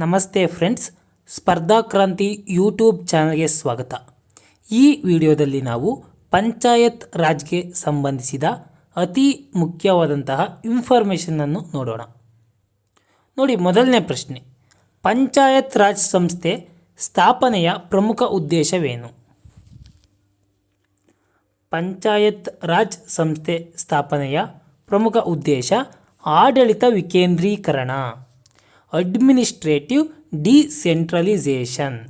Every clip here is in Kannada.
ನಮಸ್ತೆ ಫ್ರೆಂಡ್ಸ್, ಸ್ಪರ್ಧಾ ಕ್ರಾಂತಿ ಯೂಟ್ಯೂಬ್ ಚಾನಲ್ಗೆ ಸ್ವಾಗತ. ಈ ವಿಡಿಯೋದಲ್ಲಿ ನಾವು ಪಂಚಾಯತ್ ರಾಜ್ಗೆ ಸಂಬಂಧಿಸಿದ ಅತಿ ಮುಖ್ಯವಾದಂತಹ ಇನ್ಫಾರ್ಮೇಷನನ್ನು ನೋಡೋಣ. ನೋಡಿ, ಮೊದಲನೇ ಪ್ರಶ್ನೆ. ಪಂಚಾಯತ್ ರಾಜ್ ಸಂಸ್ಥೆ ಸ್ಥಾಪನೆಯ ಪ್ರಮುಖ ಉದ್ದೇಶವೇನು? ಪಂಚಾಯತ್ ರಾಜ್ ಸಂಸ್ಥೆ ಸ್ಥಾಪನೆಯ ಪ್ರಮುಖ ಉದ್ದೇಶ ಆಡಳಿತ ವಿಕೇಂದ್ರೀಕರಣ. Administrative decentralisation.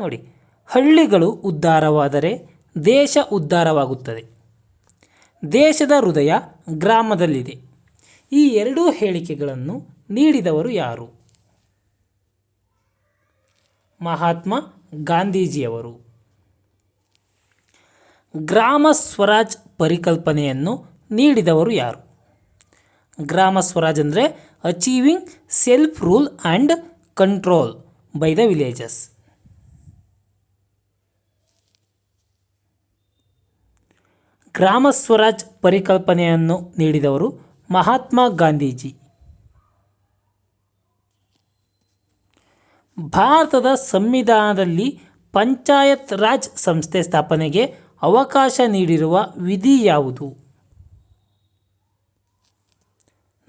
ನೋಡಿ, ಹಳ್ಳಿಗಳು ಉದ್ಧಾರವಾದರೆ ದೇಶ ಉದ್ಧಾರವಾಗುತ್ತದೆ. ದೇಶದ ಹೃದಯ ಗ್ರಾಮದಲ್ಲಿದೆ. ಈ ಎರಡೂ ಹೇಳಿಕೆಗಳನ್ನು ನೀಡಿದವರು ಯಾರು? ಮಹಾತ್ಮ ಗಾಂಧೀಜಿಯವರು. ಗ್ರಾಮ ಸ್ವರಾಜ್ ಪರಿಕಲ್ಪನೆಯನ್ನು ನೀಡಿದವರು ಯಾರು? ಗ್ರಾಮ ಸ್ವರಾಜ್ ಅಂದರೆ achieving self rule and control by the villages Grama Swaraj ಪರಿಕಲ್ಪನೆಯನ್ನು ನೀಡಿದವರು ಮಹಾತ್ಮ ಗಾಂಧೀಜಿ. ಭಾರತದ ಸಂವಿಧಾನದಲ್ಲಿ ಪಂಚಾಯತ್ ರಾಜ್ ಸಂಸ್ಥೆ ಸ್ಥಾಪನೆಗೆ ಅವಕಾಶ ನೀಡಿರುವ ವಿಧಿ ಯಾವುದು?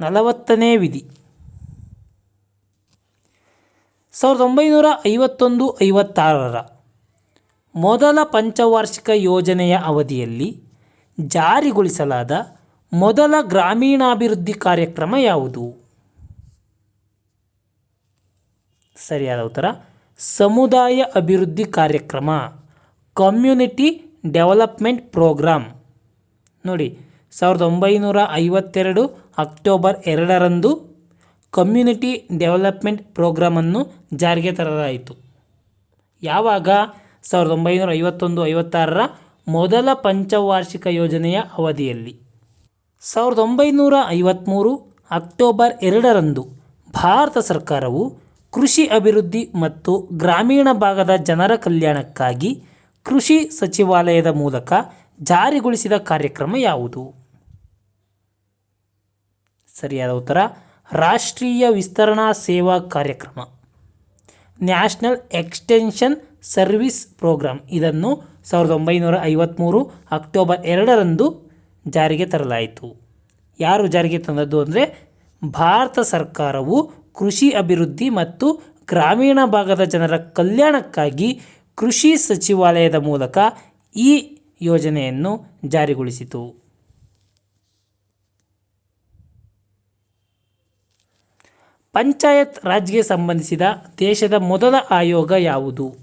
ನಲವತ್ತನೇ ವಿಧಿ. ಸಾವಿರದ ಒಂಬೈನೂರ ಐವತ್ತೊಂದು ಐವತ್ತಾರರ ಮೊದಲ ಪಂಚವಾರ್ಷಿಕ ಯೋಜನೆಯ ಅವಧಿಯಲ್ಲಿ ಜಾರಿಗೊಳಿಸಲಾದ ಮೊದಲ ಗ್ರಾಮೀಣಾಭಿವೃದ್ಧಿ ಕಾರ್ಯಕ್ರಮ ಯಾವುದು? ಸರಿಯಾದ ಉತ್ತರ, ಸಮುದಾಯ ಅಭಿವೃದ್ಧಿ ಕಾರ್ಯಕ್ರಮ, ಕಮ್ಯುನಿಟಿ ಡೆವಲಪ್ಮೆಂಟ್ ಪ್ರೋಗ್ರಾಮ್ ನೋಡಿ ಸಾವಿರದ ಒಂಬೈನೂರ ಐವತ್ತೆರಡು ಅಕ್ಟೋಬರ್ ಎರಡರಂದು ಕಮ್ಯುನಿಟಿ ಡೆವಲಪ್ಮೆಂಟ್ ಪ್ರೋಗ್ರಾಮನ್ನು ಜಾರಿಗೆ ತರಲಾಯಿತು. ಯಾವಾಗ? ಸಾವಿರದ ಒಂಬೈನೂರ ಐವತ್ತೊಂದು ಐವತ್ತಾರರ ಮೊದಲ ಪಂಚವಾರ್ಷಿಕ ಯೋಜನೆಯ ಅವಧಿಯಲ್ಲಿ. ಸಾವಿರದ ಒಂಬೈನೂರ ಐವತ್ತ್ಮೂರು ಅಕ್ಟೋಬರ್ ಎರಡರಂದು ಭಾರತ ಸರ್ಕಾರವು ಕೃಷಿ ಅಭಿವೃದ್ಧಿ ಮತ್ತು ಗ್ರಾಮೀಣ ಭಾಗದ ಜನರ ಕಲ್ಯಾಣಕ್ಕಾಗಿ ಕೃಷಿ ಸಚಿವಾಲಯದ ಮೂಲಕ ಜಾರಿಗೊಳಿಸಿದ ಕಾರ್ಯಕ್ರಮ ಯಾವುದು? ಸರಿಯಾದ ಉತ್ತರ, ರಾಷ್ಟ್ರೀಯ ವಿಸ್ತರಣಾ ಸೇವಾ ಕಾರ್ಯಕ್ರಮ. ನ್ಯಾಷನಲ್ ಎಕ್ಸ್ಟೆನ್ಷನ್ ಸರ್ವಿಸ್ ಪ್ರೋಗ್ರಾಮ್ ಇದನ್ನು ಸಾವಿರದ ಒಂಬೈನೂರ ಐವತ್ತ್ಮೂರು ಅಕ್ಟೋಬರ್ ಎರಡರಂದು ಜಾರಿಗೆ ತರಲಾಯಿತು. ಯಾರು ಜಾರಿಗೆ ತಂದದ್ದು ಅಂದರೆ, ಭಾರತ ಸರ್ಕಾರವು ಕೃಷಿ ಅಭಿವೃದ್ಧಿ ಮತ್ತು ಗ್ರಾಮೀಣ ಭಾಗದ ಜನರ ಕಲ್ಯಾಣಕ್ಕಾಗಿ ಕೃಷಿ ಸಚಿವಾಲಯದ ಮೂಲಕ ಈ ಯೋಜನೆಯನ್ನು ಜಾರಿಗೊಳಿಸಿತು. ಪಂಚಾಯತ್ ರಾಜ್ಗೆ ಸಂಬಂಧಿಸಿದ ದೇಶದ ಮೊದಲ ಆಯೋಗ ಯಾವುದು?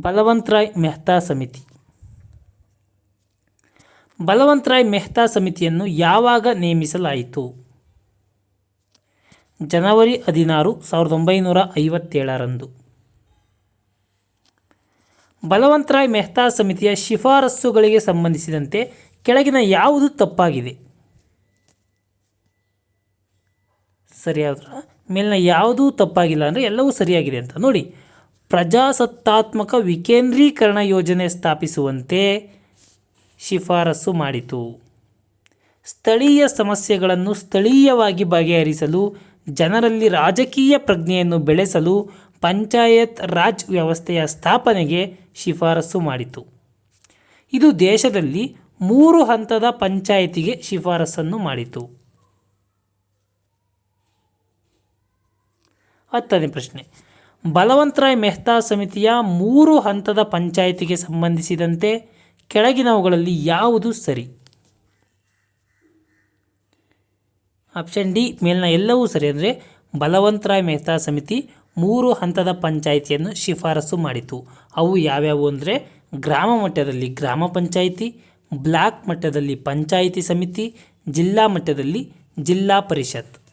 ಬಲವಂತರಾಯ್ ಮೆಹ್ತಾ ಸಮಿತಿ. ಬಲವಂತರಾಯ್ ಮೆಹ್ತಾ ಸಮಿತಿಯನ್ನು ಯಾವಾಗ ನೇಮಿಸಲಾಯಿತು? ಜನವರಿ ಹದಿನಾರು, ಸಾವಿರದ ಒಂಬೈನೂರ ಐವತ್ತೇಳರಂದು. ಬಲವಂತರಾಯ್ ಮೆಹ್ತಾ ಸಮಿತಿಯ ಶಿಫಾರಸ್ಸುಗಳಿಗೆ ಸಂಬಂಧಿಸಿದಂತೆ ಕೆಳಗಿನ ಯಾವುದು ತಪ್ಪಾಗಿದೆ? ಸರಿಯಾದ ಮೇಲಿನ ಯಾವುದೂ ತಪ್ಪಾಗಿಲ್ಲ ಅಂದರೆ ಎಲ್ಲವೂ ಸರಿಯಾಗಿದೆ ಅಂತ. ನೋಡಿ, ಪ್ರಜಾಸತ್ತಾತ್ಮಕ ವಿಕೇಂದ್ರೀಕರಣ ಯೋಜನೆ ಸ್ಥಾಪಿಸುವಂತೆ ಶಿಫಾರಸು ಮಾಡಿತು. ಸ್ಥಳೀಯ ಸಮಸ್ಯೆಗಳನ್ನು ಸ್ಥಳೀಯವಾಗಿ ಬಗೆಹರಿಸಲು, ಜನರಲ್ಲಿ ರಾಜಕೀಯ ಪ್ರಜ್ಞೆಯನ್ನು ಬೆಳೆಸಲು ಪಂಚಾಯತ್ ರಾಜ್ ವ್ಯವಸ್ಥೆಯ ಸ್ಥಾಪನೆಗೆ ಶಿಫಾರಸು ಮಾಡಿತು. ಇದು ದೇಶದಲ್ಲಿ ಮೂರು ಹಂತದ ಪಂಚಾಯಿತಿಗೆ ಶಿಫಾರಸನ್ನು ಮಾಡಿತು. ಹತ್ತನೇ ಪ್ರಶ್ನೆ. ಬಲವಂತರಾಯ್ ಮೆಹ್ತಾ ಸಮಿತಿಯ ಮೂರು ಹಂತದ ಪಂಚಾಯಿತಿಗೆ ಸಂಬಂಧಿಸಿದಂತೆ ಕೆಳಗಿನವುಗಳಲ್ಲಿ ಯಾವುದು ಸರಿ? ಆಪ್ಷನ್ ಡಿ ಮೇಲಿನ ಎಲ್ಲವೂ ಸರಿ ಅಂದರೆ ಬಲವಂತರಾಯ್ ಮೆಹ್ತಾ ಸಮಿತಿ ಮೂರು ಹಂತದ ಪಂಚಾಯಿತಿಯನ್ನು ಶಿಫಾರಸು ಮಾಡಿತು. ಅವು ಯಾವ್ಯಾವು ಅಂದರೆ ಗ್ರಾಮ ಮಟ್ಟದಲ್ಲಿ ಗ್ರಾಮ ಪಂಚಾಯಿತಿ, ಬ್ಲಾಕ್ ಮಟ್ಟದಲ್ಲಿ ಪಂಚಾಯಿತಿ ಸಮಿತಿ, ಜಿಲ್ಲಾ ಮಟ್ಟದಲ್ಲಿ ಜಿಲ್ಲಾ ಪರಿಷತ್.